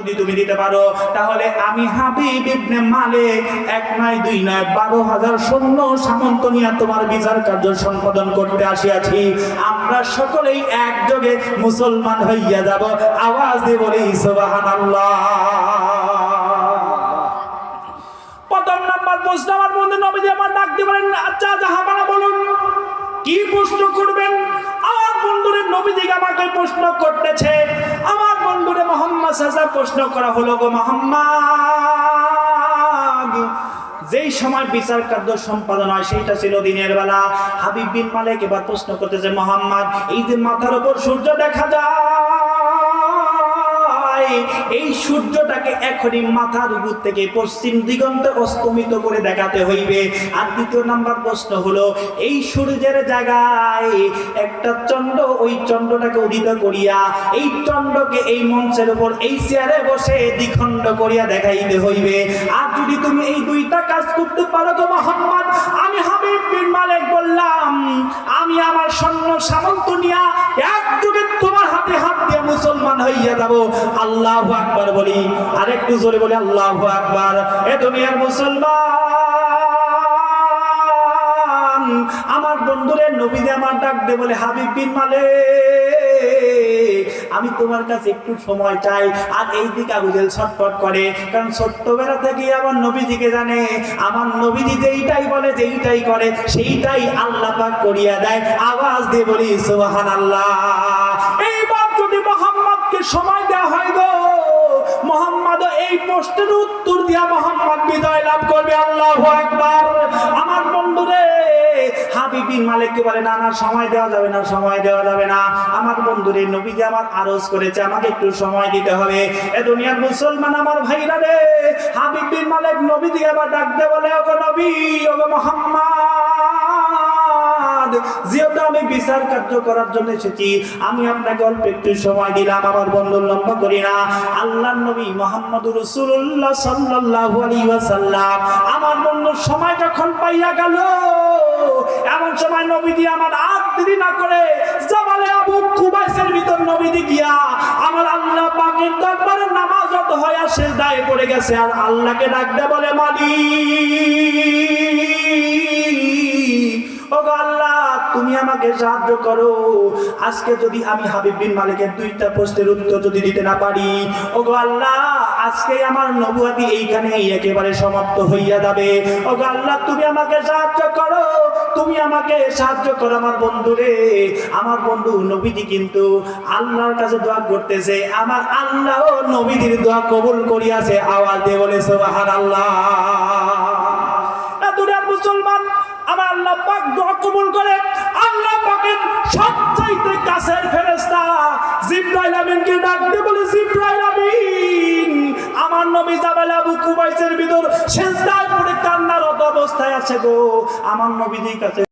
যদি তুমি দিতে পারো, তাহলে আমি হাবিব ইবনে মালিক এক নয়, দুই নয়, বারো হাজার সৈন্য সামন্ত নিয়ে তোমার বিচার কার্য সম্পাদন করতে আসিয়াছি। আমরা সকলেই একযোগে মুসলমান হইয়া যাব। আওয়াজ দিয়ে বলি, সুবহানাল্লাহ। প্রথম নাম্বার প্রশ্ন আমার বন্ধু নবীজি আমার ডাক দিয়ে বলেন আচ্ছা জাহাবানা বলুন, কি প্রশ্ন করবেন? আমার বন্ধুরে নবীজিকে আমাকে প্রশ্ন করতেছে। প্রশ্ন করা হলো গো মোহাম্মদ। যেই সময় বিচার কার্য সম্পাদন হয়, সেইটা ছিল দিনের বেলা। হাবিব বিন মালিক এবার প্রশ্ন করতেছে, মোহাম্মদ, এই যে মাথার উপর সূর্য দেখা যায় এই সূর্যটাকে এখনই মাথার উপর থেকে পশ্চিম দিগন্তে অস্তমিত করে দেখাতে হইবে। আর দ্বিতীয় নাম্বার প্রশ্ন হলো, এই সূর্যের জায়গায় একটা চন্দ্র ওই চন্দ্রটাকে উদিত করিয়া, এই চন্দ্রকে এই মঞ্চের উপর, এই চেয়ারে বসে দ্বিখণ্ড করিয়া দেখাইতে হইবে। আর যদি তুমি এই দুইটা কাজ করতে পারো তো মোহাম্মদ, আমি হাবিব বিন মালিক বললাম, আমি আমার সৈন্য সামন্ত হইয়া যাব। আল্লাহ আকবার বলি। আরেকটু জোরে বলি, আল্লাহ আকবার। এ দুনিয়ার মুসলমান, আমার বন্ধুরে নবীদে আমার ডাক দে বলে, হাবিব বিন মালিক, আমি তোমার কাছে একটু সময় চাই। আর এই দিকে আবুজেল ছটফট করে, কারণ ছোট্টবেলা থেকে আমার নবীজিকে জানে। আমার নবীজি যেইটাই বলে, যেইটাই করে, সেইটাই আল্লাহ পাক করিয়া দেয়। আওয়াজ দিয়ে বলি সুবাহান আল্লাহ প্রশ্নের উত্তর দিয়া মোহাম্মদ বিজয় লাভ করবে আল্লাহ একবার আমার বন্ধুরে সময় দেওয়া যাবে না আমার করেছে, আমাকে একটু সময় দিতে হবে। এ দুনিয়ার মুসলমান আমার ভাইরা রে, হাবিব বিন মালিক নবী দিয়ে আবার ডাকতে বলে, ওগো নবী, ওগো মোহাম্মদ যেহেতু আমি বিচার কার্য করার জন্য এসেছি, আমি আপনাকে অল্প একটু সময় দিলাম, আমার বন্ধু লম্বা করি না। আল্লাহ নবী মোহাম্মদ রসুল্লাহ আলাইহি ওয়াসাল্লাম, আমার বন্ধুর সময় যখন পাইয়া গেল, এমন সময় নবীজি আমার আর না করে জামালে আবু কুবাইসের ভিতর নবীজি গিয়া আমার আল্লাহ পাকের দরবারে নামাজ যত হয় আর দায়ে পড়ে গেছে, আর আল্লাহকে ডাকতে বলে মালিক। আল্লাহ, তুমি আমাকে সাহায্য করো। আজকে যদি আমি হাবিব বিন মালিকের দুইটা প্রশ্নের উত্তর যদি দিতে না পারি, ওগো আল্লাহ, আজকে আমার নবুয়াতি এইখানে একেবারে সমাপ্ত হইয়া যাবে। ওগো আল্লাহ, তুমি আমাকে সাহায্য করো, তুমি আমাকে সাহায্য করো আমার বন্ধুরে। আমার বন্ধু নবীজি কিন্তু আল্লাহর কাছে দোয়া করতেছে, আমার আল্লাহ নবীজির দোয়া কবুল করিয়াছে। আওয়াজ দিয়ে বলে, সুবহানাল্লাহ। দুনিয়ার কবুল করে আল্লাহ পাকের সবচাইতে কাছের ফেরেশতা জিব্রাইল আমিনকে ডাকতে বলে, জিব্রাইল আমিন, আমার নবী জাবাল আবু কুবাইসের ভিতর সেজদায় পড়ে কান্নারত অবস্থায় আছে গো, আমার নবীজির কাছে